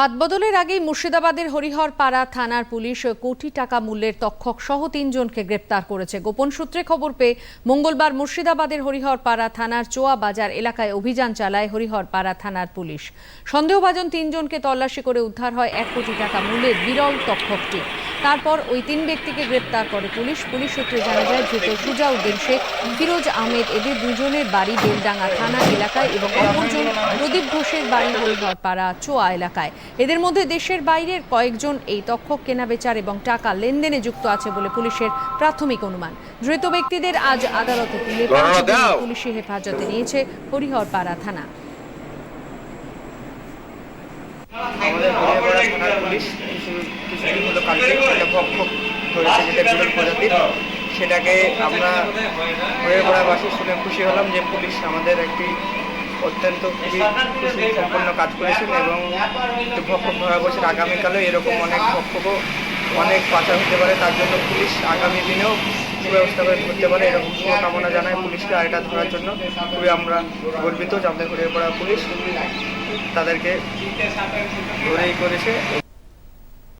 হাতবদলের আগেই মুর্শিদাবাদের হরিহর পাড়া থানার পুলিশ কোটি টাকা মূল্যের তক্ষক সহ তিনজনকে গ্রেপ্তার করেছে। গোপন সূত্রে খবর পেয়ে মঙ্গলবার মুর্শিদাবাদের হরিহর পাড়া থানার চোয়া বাজার এলাকায় অভিযান চালায় হরিহর পাড়া থানার পুলিশ। সন্দেহভাজন তিনজনকে তল্লাশি করে উদ্ধার হয় এক কোটি টাকা মূল্যের বিরল তক্ষকটি। তারপর ওই তিন ব্যক্তিকে গ্রেপ্তার করে পুলিশ। পুলিশ সূত্রে জানা যায়, ধৃত সুজাউদ্দিন শেখ, ফিরোজ আহমেদ এদের দুজনের বাড়ি বেলডাঙ্গা থানা এলাকায় এবং ঘোষের বাড়ি হরিহর পাড়া চোয়া এলাকায়। এদের মধ্যে দেশের বাইরের কয়েকজন এই তক্ষক কেনাবেচার এবং টাকা লেনদেনে যুক্ত আছে বলে পুলিশের প্রাথমিক অনুমান। ধৃত ব্যক্তিদের আজ আদালতে তুলে পুলিশি হেফাজতে নিয়েছে হরিহর পাড়া থানা সেটাকে আমরা হরিয়াপাড়াবাসী শুনে খুশি হলাম যে পুলিশ আমাদের একটি অত্যন্ত খুবই সম্পন্ন কাজ করেছেন এবং যে ভক্ষক ধরা পড়ছে আগামীকালেও এরকম অনেক ভক্ষকও অনেক পাচার হতে পারে, তার জন্য পুলিশ আগামী দিনেও সুব্যবস্থা করে ধরতে পারে এরকম শুভকামনা জানায় পুলিশকে আর ধরার জন্য। খুবই আমরা গর্বিত যে আমাদের পড়া পুলিশ তাদেরকে ধরেই করেছে।